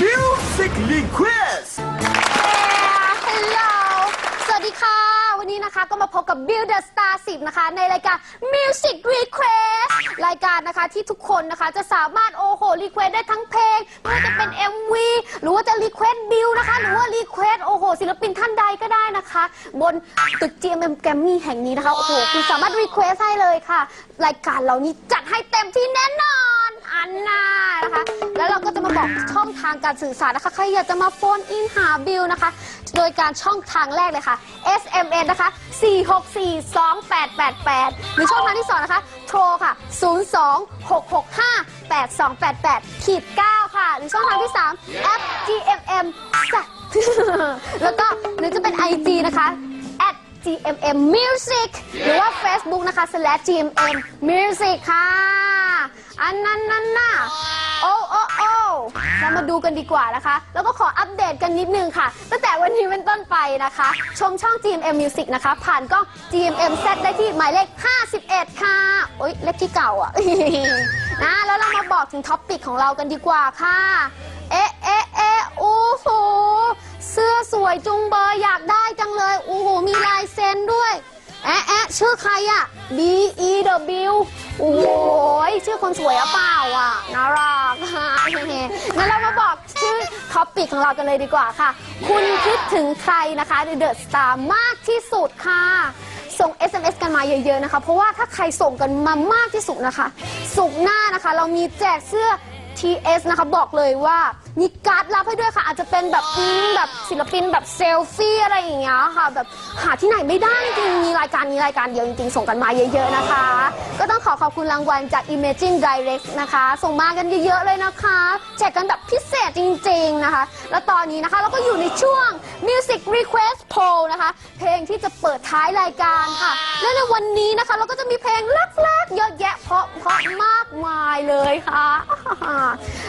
Music Request นะคะก็มาพบกับ Build the Star 10 นะคะ ในรายการ Music Request รายการนะคะที่ทุกคนนะคะจะสามารถโอ้โหรีเควสได้ทั้งเพลงไม่ว่าจะเป็น MV หรือว่าจะรีเควสบิลนะคะ หรือว่ารีเควสโอ้โหศิลปินท่านใดก็ได้นะคะ บนตึก GMM Grammy แห่งนี้นะคะ โอ้โห คุณสามารถรีเควสให้เลยค่ะ รายการเรานี้จัดให้เต็มที่แน่นอน อันน่านะคะ แล้วเราก็จะมาบอกช่องทางการสื่อสารนะคะ ใครอยากจะมาโฟนอินหาบิลนะคะ โดยการช่องทางแรกเลยค่ะ SMS นะคะ4642888 หรือช่องทางที่ 2 นะคะ โทรค่ะ 026658288ขีด9ค่ะ หรือช่องทางที่ 3 แอป GMM จ้ะ แล้วก็หรือจะเป็น IG นะคะ at GMM Music หรือว่า Facebook นะคะ slash GMM Music ค่ะ อันนั้นนั่นน่ะโอ้โอ้ เรามาดูกันดีกว่านะคะ แล้วก็ขออัปเดตกันนิดนึงค่ะ ตั้งแต่วันนี้เป็นต้นไปนะคะ ชมช่อง GMM Music นะคะ ผ่านกล้อง GMM Z ได้ที่หมายเลข 51 ค่ะ โอ๊ย เลขที่เก่าอะ นะแล้วเรามาบอกถึงท็อปปิกของเรากันดีกว่าค่ะ เอ๊ะเอ๊ะเอ๊ะโอ้โหเสื้อสวยจุงเบยอยากได้จังเลยโอ้โหมีลายเซ็นด้วย แอะแอะชื่อใครอะ B E W โอ้โหชื่อคนสวยอะเปล่าอะน่ารักงั้นเรามาบอกชื่อท็อปปิกของเรากันเลยดีกว่าค่ะ คุณคิดถึงใครนะคะในเดอะสตาร์มากที่สุดค่ะ ส่ง SMS กันมาเยอะๆนะคะ เพราะว่าถ้าใครส่งกันมามากที่สุดนะคะ สุกร์หน้านะคะ เรามีแจกเสื้อ TS นะคะบอกเลยว่ามีการ์ดรับให้ด้วยค่ะ อาจจะเป็นแบบอืมแบบศิลปินแบบเซลฟี่อะไรอย่างเงี้ยค่ะ แบบหาที่ไหนไม่ได้จริงๆมีรายการนี้รายการเดียวจริงๆ ส่งกันมาเยอะๆนะคะ ก็ต้องขอขอบคุณรางวัลจาก Imaging Direct นะคะ ส่งมากันเยอะๆเลยนะคะแจกกันแบบพิเศษจริงๆนะคะ แล้วตอนนี้นะคะเราก็อยู่ในช่วง Music Request Poll นะคะ เพลงที่จะเปิดท้ายรายการค่ะ และในวันนี้นะคะ เราก็จะมีเพลงลักๆเยอะแยะเพราะเพราะมากมายเลยค่ะ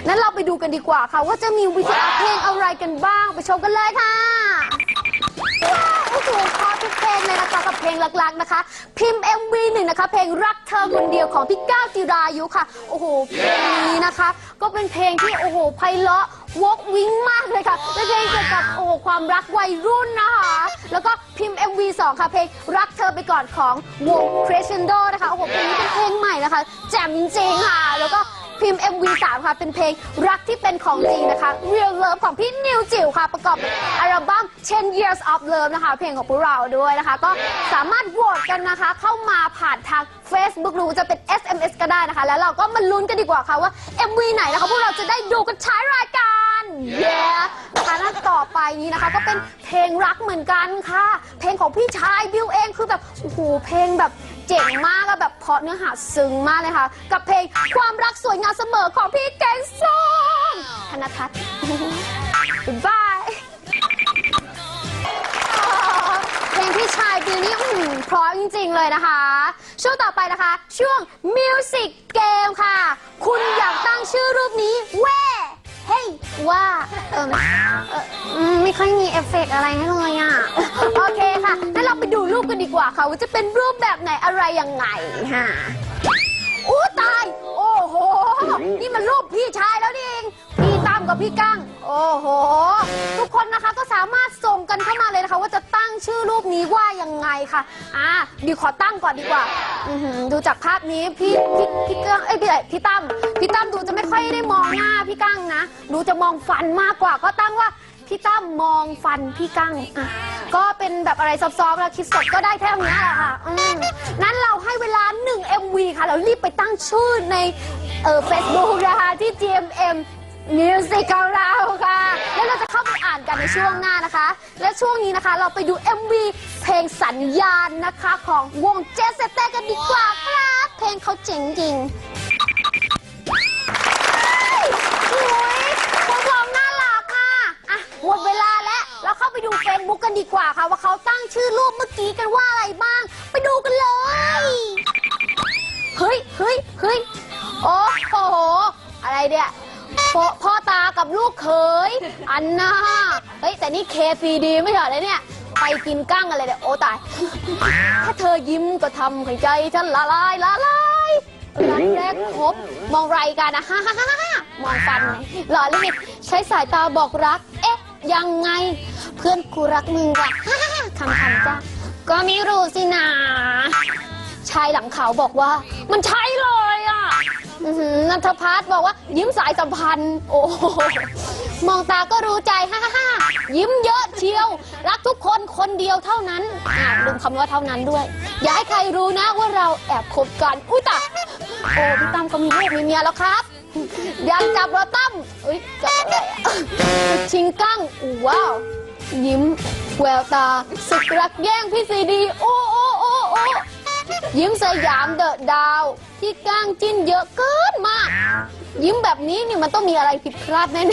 นั้นเราไปดูกันดีกว่าค่ะ ว่าจะมีวิทยาเพลงอะไรกันบ้าง ไปชมกันเลยค่ะว้าวโอ้โหพอทุกเพลงเลยนะคะกับเพลงหลักๆนะคะ พิมพ์ MV หนึ่งนะคะ เพลงรักเธอคนเดียวของพี่ก้าวจิรายุค่ะ โอ้โหเพลงนี้นะคะ ก็เป็นเพลงที่โอ้โหไพเราะวกวิ้งมากเลยค่ะเป็นเพลงเกี่ยวกับโอ้โหความรักวัยรุ่นนะคะ แล้วก็พิมพ์ MV 2 ค่ะเพลงรักเธอไปก่อนของวง Crescendo นะคะโอ้โหเพลงนี้เป็นเพลงใหม่นะคะแจ่มจริงๆค่ะ แล้วก็ พิมพ์ MV 3 ค่ะ เป็นเพลงรักที่เป็นของจริงนะคะ Real Love ของพี่นิวจิ๋วค่ะ ประกอบอัลบั้ม10 Years of Love นะคะ เพลงของพวกเราด้วยนะคะ ก็สามารถโหวตกันนะคะ เข้ามาผ่านทาง Facebook หรือจะเป็น SMS ก็ได้นะคะ แล้วเราก็มาลุ้นกันดีกว่าค่ะว่า MV ไหนนะคะ พวกเราจะได้ดูกันท้ายรายการเย้นะคะนั่นต่อไปนี้นะคะ ก็เป็นเพลงรักเหมือนกันค่ะ เพลงของพี่ชายบิวเองคือแบบโอ้โหเพลงแบบ เจ๋งมากอะแบบเพราะเนื้อหาซึ้งมากเลยค่ะ กับเพลงความรักสวยงามเสมอของพี่แกงส้มธนทัศน์บายเพลงพี่ชายบิวนี่อื้อหือเพราะจริง ๆ เลยนะคะ ช่วงต่อไปนะคะ ช่วง Music Game ค่ะ คุณอยากตั้งชื่อรูปนี้แว่ เฮ้ยว่าเออเอออืมไม่ค่อยมีเอฟเฟกต์อะไรให้เลยอะ โอเคค่ะงั้นเราไปดูรูปกันดีกว่าค่ะว่าจะเป็นรูปแบบไหนอะไรยังไงฮะ อู้ตาย โอ้โห นี่มันรูปพี่ชายแล้วนี่เอง พี่ตั้มกับพี่กั้ง โอ้โห ทุกคนนะคะก็สามารถส่งกันเข้ามาเลยนะคะ ว่าจะตั้งชื่อรูปนี้ว่ายังไงค่ะ อ่าดิวขอตั้งก่อนดีกว่าอือหือดูจากภาพนี้พี่พี่พี่กั้งเอ้ยพี่พี่ตั้มพี่ตั้มดูจะไม่ค่อยได้มองหน้าพี่กั้งนะ ดูจะมองฟันมากกว่าก็ตั้งว่า พี่ตั้มมองฟันพี่กั้งอะก็เป็นแบบอะไรซอฟๆแล้วคิดสดก็ได้แค่นี้แหละค่ะอืมนั้นเราให้เวลา1 MV ค่ะ เรารีบไปตั้งชื่อในเอ่อ Facebook นะคะที่ GMM Music ของเราค่ะ แล้วเราจะเข้าไปอ่านกันในช่วงหน้านะคะ และช่วงนี้นะคะเราไปดู MV เพลงสัญญาณนะคะของวงเจสเต้กันดีกว่าครับ เพลงเขาเจ๋งจริงาไปดู Facebook กันดีกว่าค่ะ ว่าเขาตั้งชื่อรูปเมื่อกี้กันว่าอะไรบ้าง ไปดูกันเลย เฮ้ยเฮ้ยเฮ้ยโอ้โห อะไรเนี่ยพ่อพ่อตากับลูกเขย อันน่าเฮ้ย แต่นี่ KCD ไม่ใช่เหรอเนี่ย ไปกินกั้งอะไรเนี่ย โอ้ตาย ถ้าเธอยิ้มก็ทำให้ใจฉันละลายละลายรักแรกพบมองไรกันนะฮ่าฮ่าฮ่าฮ่ามองฟันหล่อรีบใช้สายตาบอกรัก เอ๊ะ ยังไง เพื่อนกูรักมึงว่ะคำคำจ้าก็ไม่รู้สินะชายหลังเขาบอกว่า มันใช่เลยอะอื้อหือนันทพัฒน์บอกว่า ยิ้มสายสัมพันธ์ โอ้โหมองตาก็รู้ใจฮ่าฮ่ายิ้มเยอะเชียว รักทุกคนคนเดียวเท่านั้นอ่าลืมคำว่าเท่านั้นด้วย อย่าให้ใครรู้นะว่าเราแอบคบกัน อุ้ยตายโอ้พี่ตั้มก็มีลูกมีเมียแล้วครับ อยากจับเราตั้มเอ้ยจับอะไรอะชิงกั้งอู้ว้าว ยิ้มแววตาสึกรักแย่งพี่ซีดี โอ้โอ้โอ้โอ้ยิ้มสยามเดอะดาว ที่ก้างจิ้นเยอะเกินมาก ยิ้มแบบนี้นี่มันต้องมีอะไรผิดพลาดแน่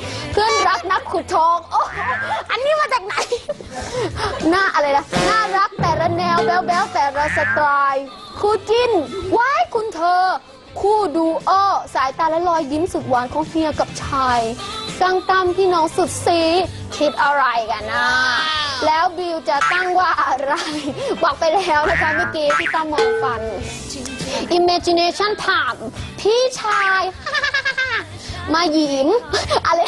ๆเพื่อนรักนักขุดทอง โอ้อันนี้มาจากไหน หน้าอะไรนะน่ารักแต่ละแนวแบ๊วๆแต่ละสไตล์คู่จิ้นว้ายคุณเธอ คู่ดูอ้อสายตาและรอยยิ้มสุดหวานของเฮียกับชายกังตามพี่น้องสุดซีคิดอะไรกันนะ แล้วบิวจะตั้งว่าอะไรบอกไปแล้วนะคะเมื่อกี้พี่ตั้มมองฟัน Imagination ถามพี่ชาย มายิ้มอะไร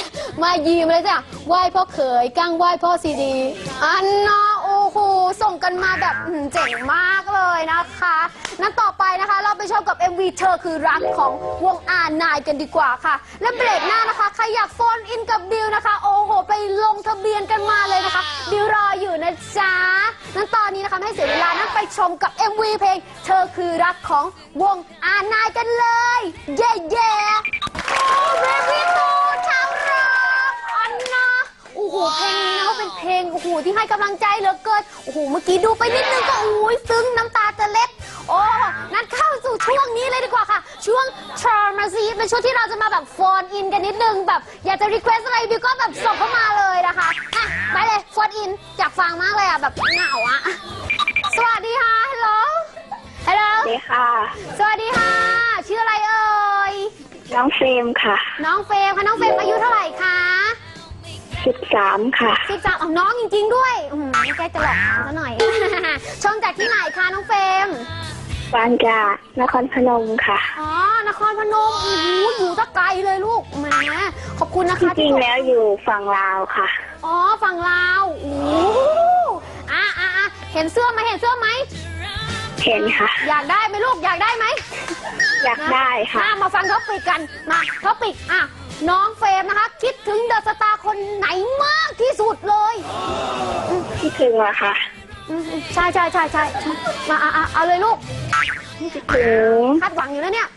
มายิ้มเลยจ้ะไหว้พ่อเขยกั้งไหว้พ่อซีดี อันเนาะโอ้ โหส่งกันมาแบบอื้อหือเจ๋งมากเลยนะคะ นั้นต่อไปนะคะเราไปชมกับ MV เธอคือรักของวงอานายกันดีกว่าค่ะ และเบรกหน้านะคะใครอยากโฟนอินกับบิวนะคะ โอ้โห ไปลงทะเบียนกันมาเลยนะคะบิวรออยู่นะจ๊ะ นั้นตอนนี้นะคะไม่ให้เสียเวลานั้นไปชมกับ MV เพลง เธอคือรักของวงอานายกันเลย เย้เย้โอ้เบบี้ตูชาวรักอันนะโอ้โหเพลงนี้นะก็เป็นเพลงโอ้โห ที่ให้กำลังใจเหลือเกิน โอ้โห เมื่อกี้ดูไปนิดนึงก็อุ้ยซึ้งน้ำตาจะเล็ด โอ้นั่นเข้าสู่ช่วงนี้เลยดีกว่าค่ะ ช่วง t r a m a z y เป็นช่วงที่เราจะมาแบบโฟนอินกันนิดนึง แบบอยากจะรีเควสอะไรบิวก็แบบส่งเข้ามาเลยนะคะอะไปเลยโฟนอินอยากฟังมากเลยอะแบบเหงาอะ สวัสดีค่ะ ฮัลโหล ฮัลโหล สวัสดีค่ะ สวัสดีค่ะ ชื่ออะไรเอ่ย น้องเฟรมค่ะ น้องเฟรมค่ะ น้องเฟรมอายุเท่าไหร่คะ 13ค่ะ สิบสามอ๋อน้องจริง ๆ ด้วยอืมไม่ใกล้จะหลอกซะหน่อย ชมจากที่ไหนคะน้องเฟรมบานจากนครพนมค่ะ อ๋อนครพนมโอ้โหอยู่ตะไกลเลยลูกแหมขอบคุณนะจคะริงๆแล้วอยู่ฝั่งลาวค่ะ อ๋อฝั่งลาวโอ้โหอะอะอะเห็นเสื้อไหมเห็นเสื้อไหม เห็นค่ะ อยากได้ไหมลูกอยากได้ไหมอยากได้ค่ะมามาฟังท็อปิกกันมาท็อปิกอะ น้องเฟรมนะคะ คิดถึงเดอะสตาร์คนไหนมากที่สุดเลยที่ถึงอะค่ะ อืมใช่ใช่ใช่ใช่มาอะอะเอาเลยลูกถึงคาดหวังอยู่แล้วเนี่ย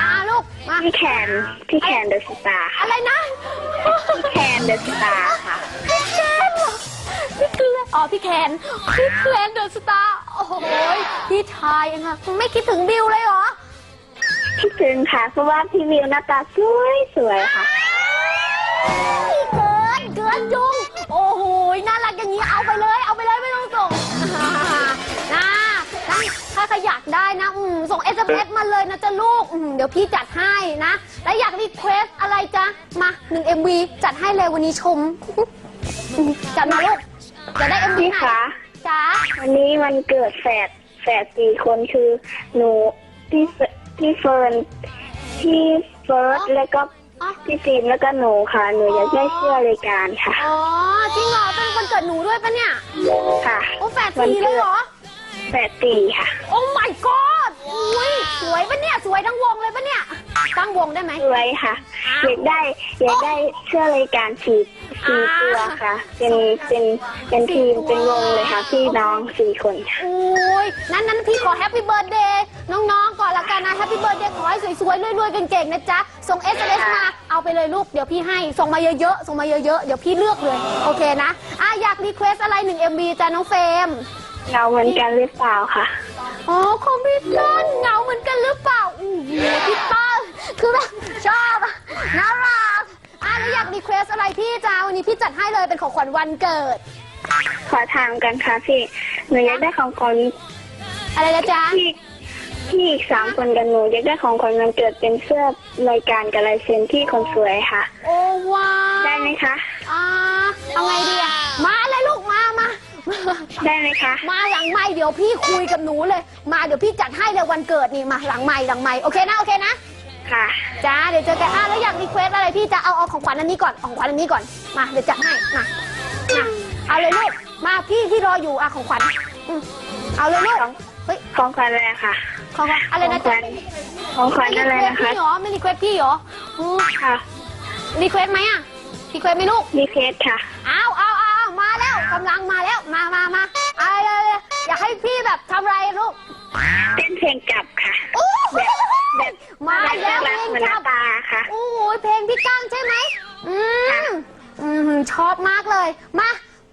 อะลูกมาพี่แคนพี่แคนเดอะสตาร์ค่ะอะไรนะ พี่แคนเดอะสตาร์ค่ะ พี่แคนเหรอพี่แคนอ๋อพี่แคนพี่แคนเดอะสตาร์โอ้โหยพี่ชายเองค่ะไม่คิดถึงบิวเลยเหรอ คิดถึงค่ะ เพราะว่าพี่วิวหน้าตาสวยสวยๆค่ะ เกินเกินจุงโอ้โหยน่ารักอย่างนี้เอาไปเลย เอาไปเลยไม่ต้องส่งนะนะถ้าใครอยากได้นะอืมส่ง SMS มาเลยนะจ๊ะลูกอืมเดี๋ยวพี่จัดให้นะ แล้วอยากรีเควสอะไรจ๊ะ มาหนึ่ง MV จัดให้เลยวันนี้ชมอืมจัดมาลูกจะได้ MV พี่ไหนคะจ้าวันนี้มันเกิดแฝดแฝดสี่คนคือหนูพี่เฟ พี่เฟิร์นพี่เฟิร์สแล้วก็อ๋อพี่ฟิล์มแล้วก็หนูค่ะ หนูอยากได้เสื้อรายการค่ะ อ๋อจริงเหรอเป็นวันเกิดหนูด้วยปะเนี่ย ค่ะโอ้แฝดสี่เลยเหรอแปดปีค่ะ โอ้ my god อุ้ยสวยปะเนี่ย สวยทั้งวงเลยปะเนี่ย ตั้งวงได้ไหมสวยค่ะ อยากได้อยากได้เสื้อรายการสี่สี่ตัวค่ะ เป็นเป็นเป็นทีมเป็นวงเลยค่ะ พี่น้องสี่คนค่ะอุ้ยนั้นนั้นพี่ขอแฮปปี้เบิร์ดเดย์น้องๆ ก่อนละกันนะแฮปปี้เบิร์ดเดย์ขอให้สวยๆรวยๆเก่งๆนะจ๊ะ ส่ง SMS มาเอาไปเลยลูกเดี๋ยวพี่ให้ ส่งมาเยอะๆ ส่งมาเยอะๆ เดี๋ยวพี่เลือกเลย โอเคนะอะอยากรีเควสอะไรหนึ่ง MB จ้ะน้องเฟรมเราเหมือนกันหรือเปล่าค่ะอ๋อคอมพิวเตอร์เหงาเหมือนกันหรือเปล่าโอ้โหพี่ต้น คือแบบชอบอะน่ารักอะแล้วอยากรีเควสอะไรพี่จ้าวันนี้พี่จัดให้เลยเป็นของขวัญวันเกิด ขอถามกันค่ะพี่หนูอยากได้ของขวัญอะไรนะจ๊ะพี่พี่อีกสามคนกับหนูอยากได้ของขวัญวันเกิดเป็นเสื้อรายการกับลายเซ็นที่คนสวยค่ะ โอ้ว้าวได้ไหมคะ อ่าเอาไงดีอะมาเลยลูกมามาได้ไหมคะ มาหลังไม่เดี๋ยวพี่คุยกับหนูเลย มาเดี๋ยวพี่จัดให้เลยวันเกิดนี่มาหลังไม่หลังไม่โอเคนะโอเคนะ ค่ะ จ้าเดี๋ยวเจอกันอะแล้วอยากรีเควสอะไรพี่จะเอาเอาของขวัญอันนี้ก่อนเอาของขวัญอันนี้ก่อนมาเดี๋ยวจัดให้มามาเอาเลยลูกมาพี่พี่รออยู่อะของขวัญอืมเอาเลยลูกเฮ้ยของขวัญอะไรค่ะของขวัญอะไรนะขจ๊ะองขวัญของขวัญอะไรรีนะเควสคะ พี่เหรอไม่รีเควสพี่เหรออืมค่ะรีเควสไหมอะรีเควสไหมลูกมีเคสค่ะเอาเอาเอาเอามาแล้วกำลังมาแล้วมามามาเอาเลยเลยอยากให้พี่แบบทำอะไรลูกเต้นเพลงกลับค่ะโอ้แบบแบบ มาแล้วน่าเพลรักงเหมือนหจัน้าบตาค่ะโอ้ยเพลงพี่ก้างใช่ไหมอืมอืมชอบมากเลย มา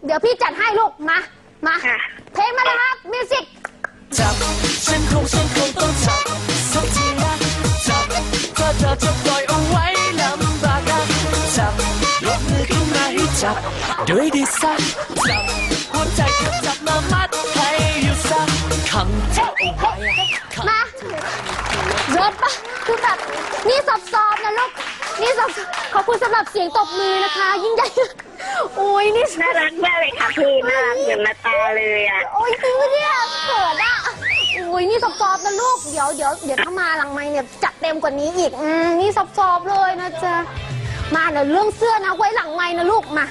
เดี๋ยวพี่จัดให้ลูก มา มาค่ะเพลงมาเลยครับ มิวสิกจับฉันคงฉันคงต้องจับสักทีนะจับถ้าเธอจะปล่อยเอาไว้ลำบากนะจับยกมือขึ้นมาให้จับด้วยดีสักจับหัวใจเธอจับมามัดให้อยู่สักคำเจ้าเอาไว้มา เลิศปะคือแบบนี่สอบสอบๆนะลูก นี่สอบๆขอบคุณสำหรับเสียงตบมือนะคะ ยิ่งใหญ่โอ้ยนี่น่ารักมากเลยค่ะพี่น่ารักเหมือนหน้าตาเลยอะโอ้ยจริงปะเนี่ยเขินอะโอ้ยนี่สอบสอบๆนะลูก เดี๋ยวเดี๋ยวเดี๋ยวถ้ามาหลังไม่เนี่ยจัดเต็มกว่านี้อีกอืมนี่สอบสอบๆเลยนะจ๊ะมาเดี๋ยวเรื่องเสื้อนะไว้หลังไม่นะลูกมา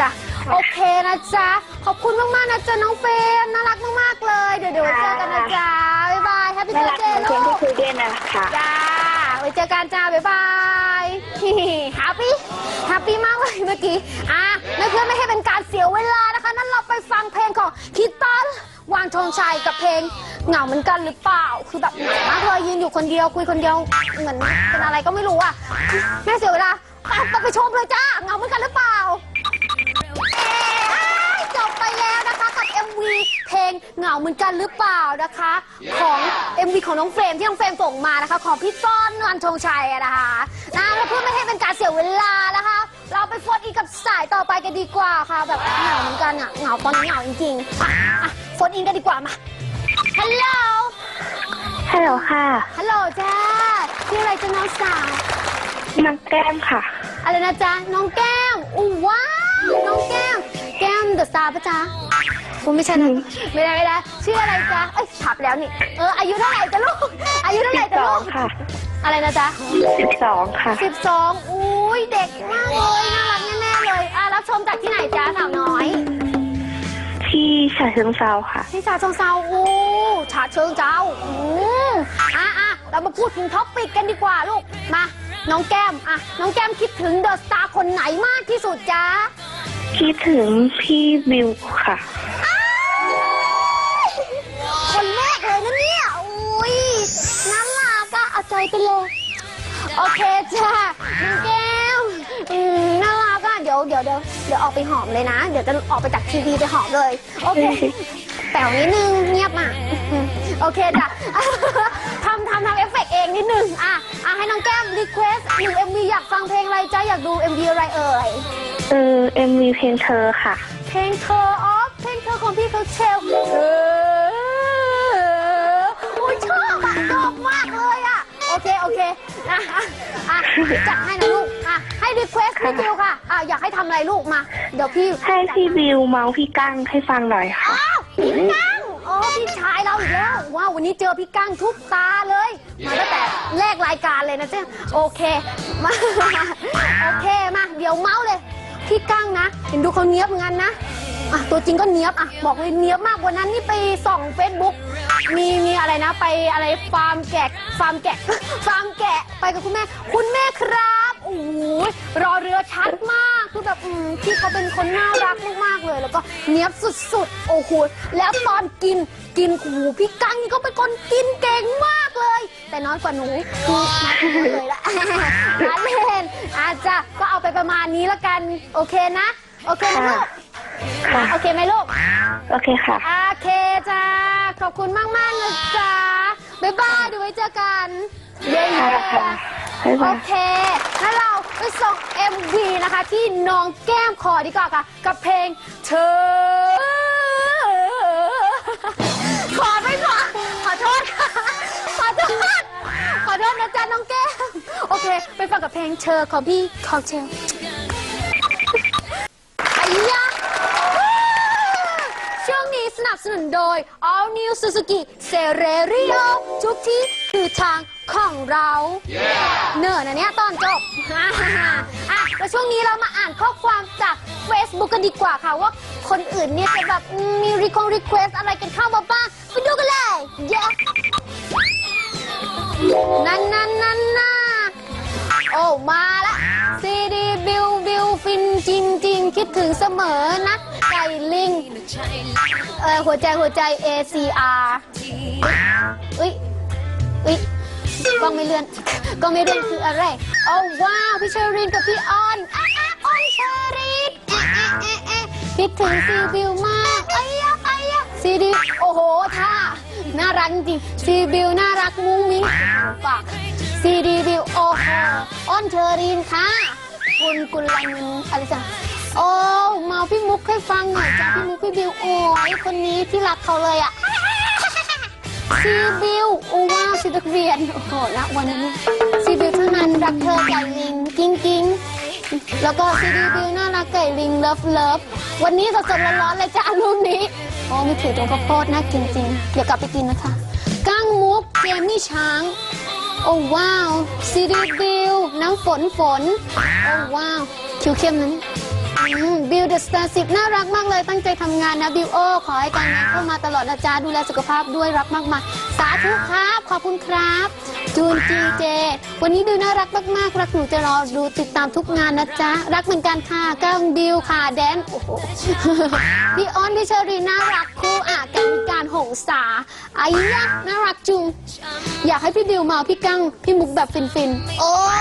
จ้ะโอเคนะจ๊ะขอบคุณมากๆนะจ๊ะน้องเฟรมน่ารักมากๆเลย เดี๋ยวเดี๋ยวไว้เจอกันนะจ๊ะบ๊ายบาย แฮปปี้น่าเบิรัร์กเดเหมือนย์เพลลูงที่กคุยด้วยนะคะ จ้าไว้เจอกันจ้าบ๊ายบายแฮปปี้แฮปปี้มากเลยเมื่อกี้อะไม่เพื่อไม่ให้เป็นการเสียเวลานะคะ นั้นเราไปฟังเพลงของคิดตันวางชงชัยกับเพลงเหงาเหมือนกันหรือเปล่า คือแบบเหงามากเลยยืนอยู่คนเดียวคุยคนเดียวเหมือนเป็นอะไรก็ไม่รู้อะแม่เสียเวลาไปไปชมเลยจ้าเหงาเหมือนกันหรือเปล่า เพลงเหงาเหมือนกันหรือเปล่านะคะ ของ MV ของน้องเฟรมที่น้องเฟรมส่งมานะคะ ของพี่ต้อนวันธงชัยอะนะคะนะแล้วเพื่อไม่ให้เป็นการเสียเวลานะคะ เราไปโฟนอินกับสายต่อไปกันดีกว่าค่ะ แบบเหงาเหมือนกันอะเหงาตอนนี้เหงาจริงๆอะอะโฟนอินกันดีกว่ามาฮัลโหลฮัลโหลค่ะฮัลโหลจ้าชื่ออะไรจ้าน้องสาว น้องแก้มค่ะ อะไรนะจ๊ะน้องแก้มอู้ว้าวน้องแก้ม แก้มเดอะสตาร์ปะจ๊ะ ผมไม่ใช่นะไม่ได้ไม่ได้ชื่ออะไรจ๊ะเอ้ยถามแล้วนี่ เอออายุเท่าไหร่จ๊ะลูก อายุเท่าไหร่จ๊ะลูก ค่ะ อะไรนะจ๊ะสิบสองค่ะสิบสองอุ้ยเด็กมากเลยน่ารักแน่ๆเลยอะรับชมจากที่ไหนจ๊ะสาวน้อย ที่ฉะเชิงเซาค่ะ ที่ชาเชิงเซาอู้ชาเชิงเจ้าอืมอะอะเรามาพูดถึงท็อปปิกกันดีกว่าลูก มา น้องแก้มอะน้องแก้มคิดถึงเดอะสตาร์คนไหนมากที่สุดจ๊ะคิดถึงพี่บิวค่ะ ใจไปเลย โอเคจ้าน้องแก้วอืมน่ารักอะเดี๋ยวเดี๋ยวเดี๋ยวเดี๋ยวออกไปหอมเลยนะ เดี๋ยวจะออกไปจากทีวีไปหอมเลย โอเค แป๋วนิดนึงเงียบอะอืมโอเคจ้ะทำทำทำเอฟเฟกต์เองนิดนึงอะอะให้น้องแก้มรีเควสหนึ่งเอ็มวีอยากฟังเพลงอะไรจ้าอยากดูเอ็มวีอะไรเอ่ย เออเอ็มวีเพลงเธอค่ะ เพลงเธอออฟเพลงเธอของพี่เขาเชลเออ เค โอเคอะอะอะจัดให้นะลูกอะให้รีเควสพี่จิวค่ะอะอยากให้ทำอะไรลูกมา เดี๋ยวพี่ให้พี่บิวเมาส์พี่กั้งให้ฟังหน่อยค่ะ อ้าวพี่กั้งอ๋อพี่ชายเราอีกแล้วว้าววันนี้เจอพี่กั้งทุกตาเลย มาตั้งแต่แรกรายการเลยนะเจ๊โอเคมาโอเคมา เดี๋ยวเมาส์เลย พี่กั้งนะ เห็นดูเขาเนี้ยบเหมือนกันนะอะตัวจริงก็เนี้ยบอะบอกเลยเนี้ยบมากวันนั้นนี่ไปส่องเฟซบุ๊กมีมีอะไรนะ ไปอะไรฟาร์มแกะ ฟาร์มแกะ ฟาร์มแกะไปกับคุณแม่ คุณแม่ครับโอ้ยรอเรือชัดมาก คือแบบอืมพี่เขาเป็นคนน่ารักมากๆเลย แล้วก็เนี้ยบสุดๆ โอ้โห แล้วตอนกินกินหูพี่กังนี่ก็เป็นคนกินเก่งมากเลย แต่น้อยกว่าหนูคือมากเลยละ ร้านเล่นอาจจะก็เอาไปประมาณนี้ละกัน โอเคนะ โอเคไหมลูกค่ะ โอเคไหมลูก โอเคค่ะ โอเคจ้า ขอบคุณมากมากๆนะจ๊ะ บ๊ายบายเดี๋ยวไว้เจอกันเย้ค่ะค่ะบ๊ายโอบายเคงั้นเราไปส่ง MV นะคะ ที่น้องแก้มขอดีกว่าค่ะ กับเพลงเธอ ขอไม่ขอขอโทษค่ะ ขอโทษ ขอโทษนะจ๊ะน้องแก้ม โอเค ไปฟังกับเพลงเธอของพี่คอเชล สนับสนุนโดย All New Suzuki Celerio ทุกที่คือทางของเราเนอร์นะเนี่ยตอนจบ อะแล้วช่วงนี้เรามาอ่านข้อความจาก Facebook กันดีกว่าค่ะ ว่าคนอื่นเนี่ยจะแบบอืมมีรีคงรีเควสอะไรกันเข้ามาบ้างไปดูกันเลยเย้นั่นนั่นนั่นน่ะโอ้ มาละซีดีบิวบิวฟินจริงจริงคิดถึงเสมอนะไก่ ลิงเออหัวใจหัวใจ ACR เอ้ยเอ้ยกล้องไม่เลื่อนกล้องไม่เลื่อนคืออะไรโอ้ว้าวพี่เชอรินกับพี่ออนอะอะออนเชอรินเอ๊ะเอ๊ะเอ๊ะเอ๊ะคิดถึงซีบิวมากไอ้ยะไอ้ยะซีดีโอ้โหท่าน่ารักจริงซีบิวน่ารักมุ้งมิ้งปากซีดีบิวโอ้โหออนเชอรินค่ะ คุณกุลันอะไรจ้ะ โอ้มาพี่มุกให้ฟังหน่อยจ้ะพี่มุกพี่บิวโอ้ยคนนี้ที่รักเขาเลยอะซีบิวโอ้ว้าวชุดนักเรียนโอ้โหนะวันนี้ซีบิวเท่านั้นรักเธอไก่ลิงกิ้งกิ้งแล้วก็ซีบิวน่ารักไก่ลิงเลิฟเลิฟวันนี้สดๆร้อนๆเลยจ้ารูปนี้โอ้มีถือตรงข้าวโพดน่ากินจริงเดี๋ยวกลับไปกินนะคะก้างมุกเจมี่ช้างโอ้ว้าวซีดีบิวน้ำฝนฝน โอ้ว้าวคิวเข้มนั้น บิวเดอะสตาร์สิบน่ารักมากเลยตั้งใจทำงานนะ บิวโอ ขอให้การงานเข้ามาตลอดนะจ๊ะดูแลสุขภาพด้วยรักมากมายสาธุครับ ขอบคุณครับ จูนจีเจ วันนี้บิวน่ารักมากๆ รักหนูจะรอดูติดตามทุกงานนะจ๊ะ รักเหมือนกันค่ะก้างบิวค่ะ แดน โอ้โหพี่อ้อนพี่เชอรีน่ารักคู่อะกันการหงสาไอ้ยะน่ารักจุง อยากให้พี่บิวมาพี่กั้งพี่มุกแบบฟินๆ โอ้ย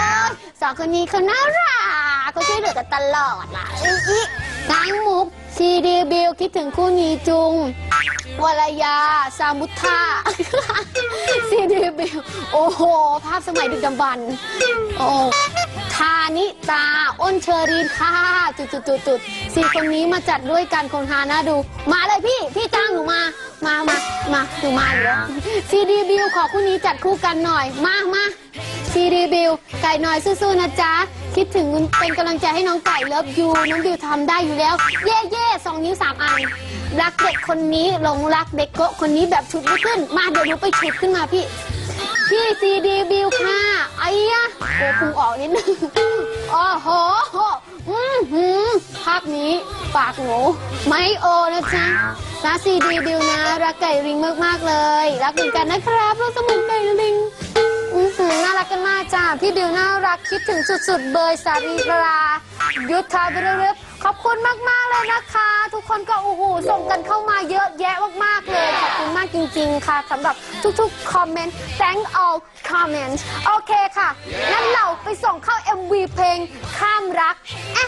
สองคนนี้เขาน่ารักเขาช่วยเหลือกันตลอดล่ะอีอีกังมุกซีดีบิวคิดถึงคู่นี้จุงวรยา สามุทธาซีดีบิว โอ้โห ภาพสมัยดึกดำบรรพ์โอ้ทานิตา อ้นเชอรีนค่ะ จุดจุดจุดจุดสี่คนนี้มาจัดด้วยกันคงฮาน่าดู มาเลยพี่ พี่จ้างหนูมา มามามาหนูมาอยู่แล้วซีดีบิวขอคู่นี้จัดคู่กันหน่อย มามาซีดีบิวไก่หน่อยสู้ๆนะจ๊ะ คิดถึงเป็นกำลังใจให้น้องไก่เลิฟยูน้องบิวทำได้อยู่แล้ว เย่เย่สองนิ้วสามอัน รักเด็กคนนี้หลงรักเด็กโกะคนนี้แบบชุดไม่ขึ้น มาเดี๋ยวหนูไปชุดขึ้นมาพี่ พี่ซีดีบิวค่ะไอ้ยะโอ้พุงออกนิดนึงโอ้โหอือหือภาพนี้ปากหนูไม่โอนะจ๊ะรักซีดีบิวนะ รักไก่ริงมาก ๆ เลย รักเหมือนกันนะครับลูกสมุนไก่ลิงอือหือน่ารักกันมากจ้าพี่บิวน่ารักคิดถึงสุด ๆ เบยสารีรายุทธาบริรึ ขอบคุณมาก ๆ เลยนะคะ ทุกคนก็โอ้โหส่งกันเข้ามาเยอะแยะมาก ๆ เลย ขอบคุณมากจริง ๆ ค่ะสำหรับทุกๆ คอมเมนต์ thank all comments โอเคค่ะ งั้นเราไปส่งเข้า MV เพลงข้ามรักเอ๊ะ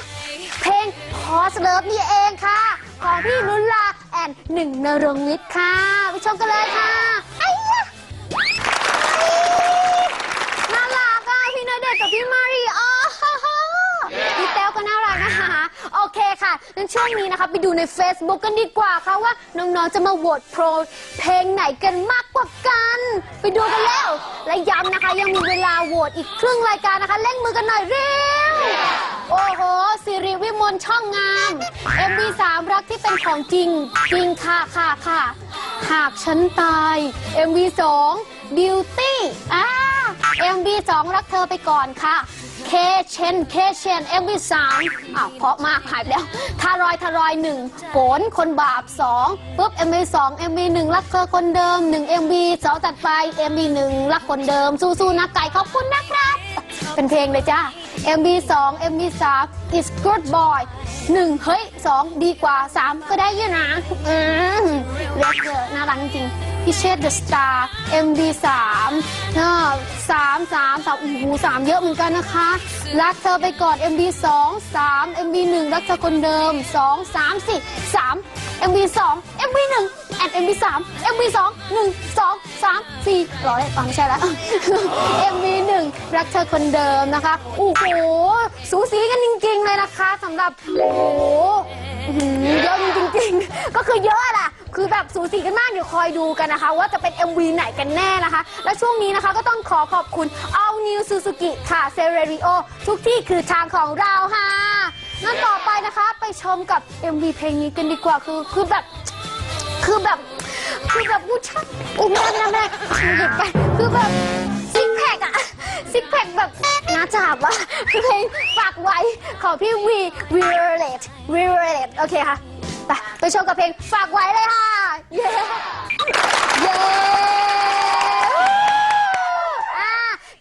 เพลงพอสเลิฟนี่เองค่ะ ของพี่ลุลาแอนหนึ่งนรงค์ฤทธิ์ค่ะ ไปชมกันเลยค่ะไอ้ยะน่ารักอะพี่ณเดชน์กับพี่มารี ก็น่ารักนะคะ โอเคค่ะงั้นช่วงนี้นะคะ ไปดูใน Facebook กันดีกว่าค่ะว่าน้องๆจะมาโหวตโปรเพลงไหนกันมากกว่ากัน ไปดูกันแล้ว และย้ำนะคะยังมีเวลาโหวตอีกครึ่งรายการนะคะเร่งมือกันหน่อยเร็ว โอ้โหสิริวิมลช่องงาม MV3 รักที่เป็นของจริง จริงค่ะค่ะค่ะ หากฉันตาย MV2 Beauty อ่า MV2 รักเธอไปก่อนค่ะ เคเชนเคเชนเอวิสามอ้าวเพราะมากหายไปแล้วทารอยทารอยหนึ่งโกนคนบาปสองปุ๊บเอ็มบีสองเอ็มบีหนึ่งรักเธอคนเดิม1 MV 2ตัดไปเอ็มบีหนึ่งรักคนเดิมสู้ๆนะไก่ขอบคุณนะครับ เป็นเพลงเลยจ้า MV 2 MV 3 is good boy 1เฮ้ย2ดีกว่า3ก็ได้อยี่นะอืมเล็กเยอะน่ารักจริงพี่เชษ The Star MV 3เนอะสามสามสามโอ้โหสามเยอะเหมือนกันนะคะ รักเธอไปก่อน MV 2 3 MV 1รักเธอคนเดิม 2 3 4 3 MV 2 MV 1 and MV 3 MV 2 1 2 3 4รอได้ฟังไม่ใช่แล้ว MV 1รักเธอคนเดิมนะคะโอ้โห สูสีกันจริง ๆ เลยนะคะสำหรับโอ้โหอื้อหือเยอะจริงๆ ก็คือเยอะอะล่ะ คือแบบสูสีกันมากเดี๋ยวคอยดูกันนะคะ ว่าจะเป็น MV ไหนกันแน่นะคะ และช่วงนี้นะคะก็ต้องขอขอบคุณ All New Suzuki ค่ะ c e r e r i o ทุกที่คือทางของเราค่ะงั้นต่อไปนะคะไปชมกับ MV เพลงนี้กันดีกว่าคือคือแบบ คือแบบ คือแบบผู้ชายอุ้มแม่แม่แม่หยิบไป คือแบบ ซิกแพคอะซิกแพคแบบอืจับอะเพลงฝากไว้ของพี่วีวีเรตวีเรตโอเคค่ะ ไปไปชมกับเพลงฝากไว้เลยค่ะ เย้เย้อ่า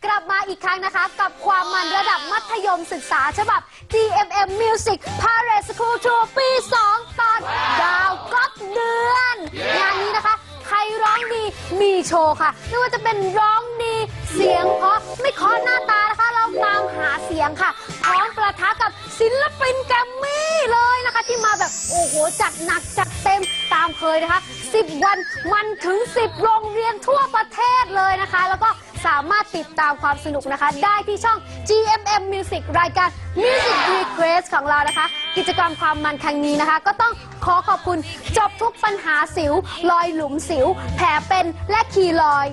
กลับมาอีกครั้งนะคะ กับความมันระดับมัธยมศึกษาฉบับ GMM Music Parade School Tour ปี 2 ตอนดาวก๊อบเดือน งานนี้นะคะ ใครร้องดีมีโชว์ค่ะไม่ว่าจะเป็นร้องดี เสียงเพราะ ไม่เคอหน้าตานะคะ เราตามหาเสียงค่ะ พร้อมประทะกับศิลปินแกรมมี่เลยนะคะ ที่มาแบบโอ้โห จัดหนักจัดเต็มตามเคยนะคะ 10 วันมันถึง 10 โรงเรียนทั่วประเทศเลยนะคะ แล้วก็สามารถติดตามความสนุกนะคะ ได้ที่ช่อง GMM Music รายการ Music Request ของเรานะคะ กิจกรรมความมันครั้งนี้นะคะ ก็ต้องขอขอบคุณจบทุกปัญหาสิวรอยหลุมสิว แผลเป็นและคีรอย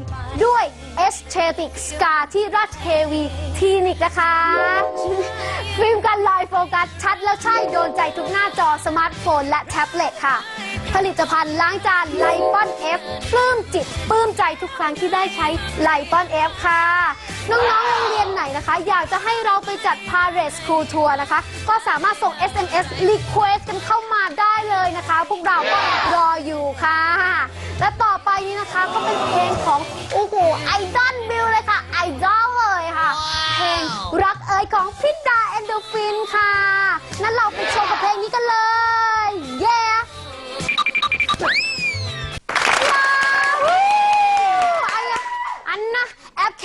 ด้วย e s t e t i c Scar ที่ราชเทวีคลินิกนะคะฟิล์มกันลอยโฟกัสชัดแล้วใช่โดนใจทุกหน้าจอสมาร์ทโฟนและแท็บเล็ตค่ะ ผลิตภัณฑ์ล้างจานไลปอนเอฟปลื้มจิตปลื้มใจทุกครั้งที่ได้ใช้ไลปอนเอฟค่ะ น้องๆโรงเรียนไหนนะคะ อยากจะให้เราไปจัด Parade School Tour นะคะ ก็สามารถส่ง SMS Request กันเข้ามาได้เลยนะคะ พวกเราก็รออยู่ค่ะ และต่อไปนี้นะคะก็เป็นเพลงของโอ้โหไอดอลบิวเลยค่ะไอดอลเลยค่ะเพลงรักเอ๋ยของพิดาแอนโดฟินค่ะนั้นเราไปชมกับเพลงนี้กันเลย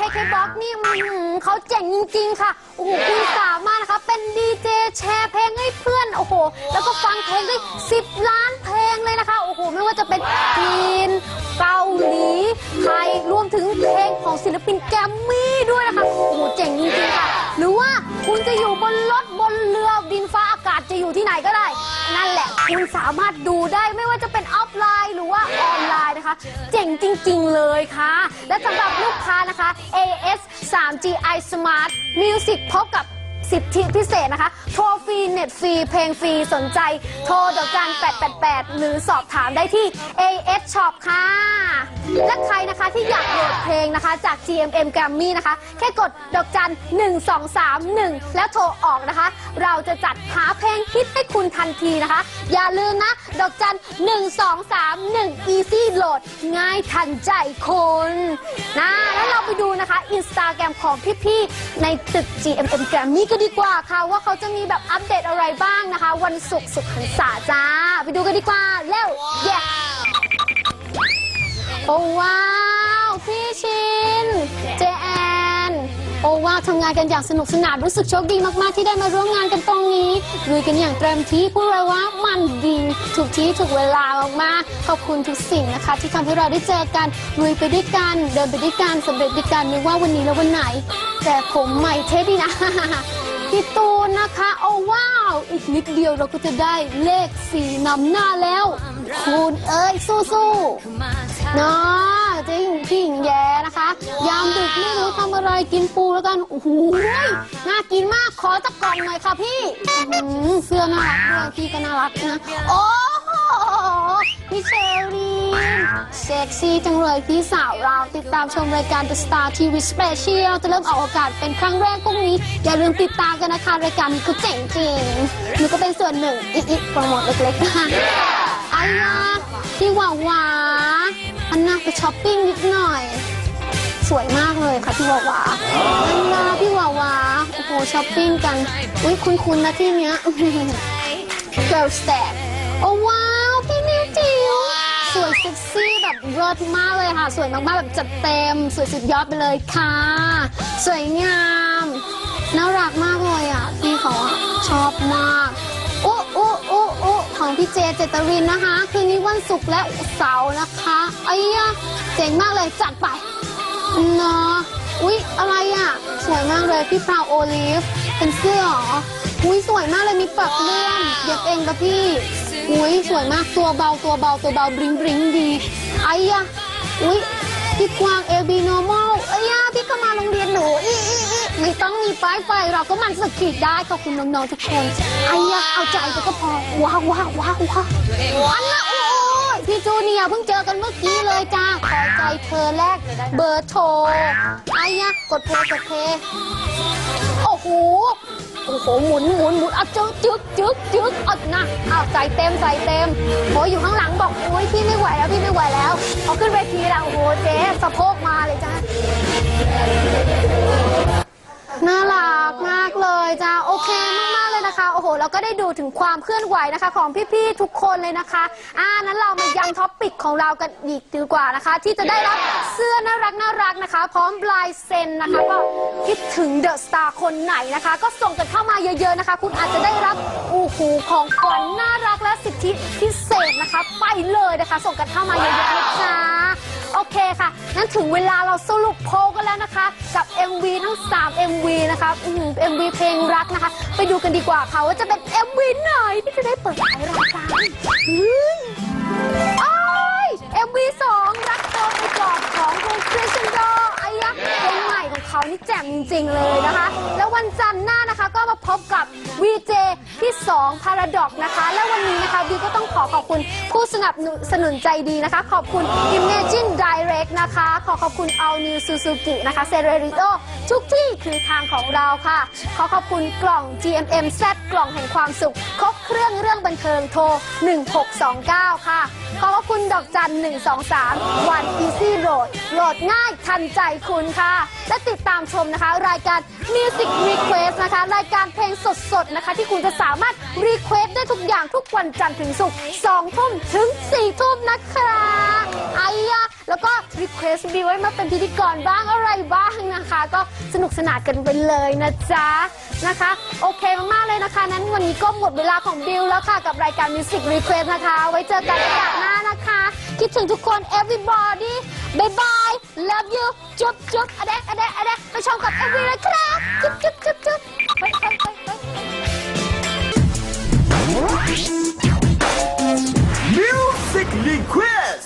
นะแอป KKBOX นี่มันหืมเขาเจ๋งจริง ๆ ค่ะ โอ้โหคุณสามารถนะคะ เป็นดีเจแชร์เพลงให้เพื่อน โอ้โห แล้วก็ฟังเพลงได้ 10 ล้านเพลงเลยนะคะ โอ้โห ไม่ว่าจะเป็นจีน เกาหลี ไทย รวมถึงเพลงของศิลปินแกรมมี่ด้วยนะคะ โอ้โห เจ๋งจริง ๆ ค่ะ หรือว่าคุณจะอยู่บนรถบนเรือบินฟ้าอากาศจะอยู่ที่ไหนก็ได้ นั่นแหละ คุณสามารถดูได้ไม่ว่าจะเป็นออฟไลน์หรือว่าออ นะคะ เจ๋งจริง ๆ เลยค่ะ และสำหรับลูกค้านะคะ AS 3G i Smart Music พบกับ สิทธิพิเศษนะคะ โทรฟรีเน็ตฟรีเพลงฟรีสนใจ โทรดอกจัน888 หรือสอบถามได้ที่ AS Shop ค่ะ และใครนะคะที่อยากโหลดเพลงนะคะ จาก GMM Grammy นะคะ แค่กดดอกจัน 1231 แล้วโทรออกนะคะ เราจะจัดหาเพลงฮิตให้คุณทันทีนะคะ อย่าลืมนะ ดอกจัน 1231 Easy Load ง่ายทันใจคนนะแล้วเราไปดูนะคะอินสตาแกรมของพี่ๆในตึก GMM Grammy ก็ดีกว่าค่ะว่าเขาจะมีแบบอัปเดตอะไรบ้างนะคะ วันศุกร์สุขหันษาจ้า ไปดูกันดีกว่าเร็วเย้โอ้ว้าว พี่ชินเจแอนโอ้ว้าวทำงานกันอย่างสนุกสนานรู้สึกโชคดีมากๆ ที่ได้มาร่วมงานกันตรงนี้ลุยกันอย่างเต็มที่พูดเลยว่ามันดีถูกที่ถูกเวลามากๆขอบคุณทุกสิ่งนะคะ ที่ทำให้เราได้เจอกันลุยไปด้วยกัน เดินไปด้วยกันสำเร็จด้วยกันไม่ว่าวันนี้และวันไหน แต่ผมใหม่เท่ดีนะ พี่ตูนนะคะ โอ้ว้าว อีกนิดเดียวเราก็จะได้เลขสี่นำหน้าแล้ว คุณเอ้ยสู้ๆเนาะจริงพี่หญิงแย้นะคะ ยามดึกไม่รู้ทำอะไรกินปูแล้วกัน โอ้โหน่ากินมากขอตะกล่องหน่อยค่ะพี่อื้อหือเสื้อน่ารักด้วยพี่ก็น่ารักนะ โอ้โห พี่เชอรีนเซ็กซี่จังเลยพี่สาวเราติดตามชมรายการ The Star TV Special จะเริ่มออกอากาศเป็นครั้งแรกพรุ่งนี้ อย่าลืมติดตามกันนะคะ รายการนี้ก็เจ๋งจริงหนูก็เป็นส่วนหนึ่งอีกๆโปรโมทเล็กๆนะคะอันนะพี่หวาหวาอันน่าไปช้อปปิ้งนิดหน่อย สวยมากเลยค่ะพี่หวาหวาอันนาพี่หวาหวาโอ้โหช้อปปิ้งกัน อุ้ยคุ้นๆนะที่เนี้ย Girl Step โอ้ว้า เซ็กซี่แบบเลิศมากเลยค่ะ สวยมากๆแบบจัดเต็ม สวยสุดยอดไปเลยค่ะ สวยงาม น่ารักมากเลยอะพี่เขาอะชอบมากอุ๊อุ๊อุ๊อุ๊ของพี่เจเจตรินนะคะ คืนนี้วันศุกร์และเสาร์นะคะไอ้ยะเจ๋งมากเลยจัดไปเนาะอุ๊ยอะไรอะสวยมากเลยพี่พราวโอลิฟเป็นเสื้อหรออุ้ยสวยมากเลยมีปักเลื่อนเย็บเองปะพี่ อุ้ยสวยมากตัวเบาตัวเบาตัวเบาบริงบริงดีไอ้ยะอุ้ยพี่กวางเอบีโนมอลไอ้ยะพี่ก็มาโรงเรียนหนูอีอีอีไม่ต้องมีป้ายไฟเราก็มันสกขีดได้ขอบคุณน้องๆทุกคนไอ้ยะเอาใจก็พอว้าวว้าวว้าวว้าวอันน่ะโอ้ยพี่จูเนียเพิ่งเจอกันเมื่อกี้เลยจ้าขอใจเธอแรกเบอร์โทรไอ้ยะกดเพลย์กดเพลย์โอ้โห โอ้โหมุนหมุนหมุนเอาจึ๊กจึ๊กจึ๊กจึ๊กเอานะเอาใส่เต็มใส่เต็มโอ้ยอยู่ข้างหลังบอกโอ้ยพี่ไม่ไหวแล้วพี่ไม่ไหวแล้วเอาขึ้นเวทีแล้วโอ้โหเจ๊สะโพกมาเลยจ้า น่ารักมากเลยจ้าโอเคมากๆเลยนะคะ โอ้โห เราก็ได้ดูถึงความเคลื่อนไหวนะคะ ของพี่ๆทุกคนเลยนะคะ อ่านั้นเรามายังท็อปปิกของเรากันอีกดีกว่านะคะ ที่จะได้รับเสื้อน่ารักน่ารักนะคะ พร้อมลายเซ็นนะคะก็คิดถึงเดอะสตาร์คนไหนนะคะ ก็ส่งกันเข้ามาเยอะๆนะคะ คุณอาจจะได้รับอูหูของขวัญน่ารักและสิทธิพิเศษนะคะ ไปเลยนะคะ ส่งกันเข้ามาเยอะๆนะจ๊ะ โอเคค่ะงั้นถึงเวลาเราสรุปโพลกันแล้วนะคะ กับ MV ทั้ง 3 MV นะคะอืม MV เพลงรักนะคะ ไปดูกันดีกว่าค่ะว่าจะเป็น MV ไหนที่จะได้เปิดขายรายการเฮ้ยโอ้ย MV 2รักเธอไปกอนของวงคริสเซนดอ เขานี่แจ่มจริง ๆ เลยนะคะ แล้ววันจันทร์หน้านะคะก็มาพบกับ VJ ที่ 2 Paradox นะคะ และวันนี้นะคะบีก็ต้องขอขอบคุณผู้สนับสนุนใจดีนะคะ ขอบคุณ Imagine Direct นะคะ ขอขอบคุณ All New Suzuki นะคะ c e r e r i o ทุกที่คือทางของเราค่ะ ขอขอบคุณกล่อง GMM Z กล่องแห่งความสุข ครบเครื่องเรื่องบันเทิงโทร 1629 ค่ะ ขอขอบคุณดอกจัน 123 วัน Easy Road โหลดง่ายทันใจคุณค่ะ และติดตามชมนะคะ รายการ Music Request นะคะ รายการเพลงสดๆนะคะ ที่คุณจะสามารถ Request ได้ทุกอย่างทุกวันจันทร์ถึงศุกร์2ทุ่มถึง4ทุ่มนะคะไอ้ยะแล้วก็ Request มีไว้มาเป็นพิธีกรบ้างอะไรบ้างนะคะ ก็สนุกสนานกันไปเลยนะจ๊ะ นะคะ โอเคมากๆเลยนะคะ นั้นวันนี้ก็หมดเวลาของบิลแล้วค่ะกับรายการ Music Request นะคะ ไว้เจอกันโอกาสหน้านะคะ คิดถึงทุกคน everybody bye bye love you จุ๊บจุ๊บอะแดะอะแดะอะแดะไปชมกับ MV เลยครับจุ๊บจุ๊บจุ๊บจุ๊บไปไปไปไป Music Request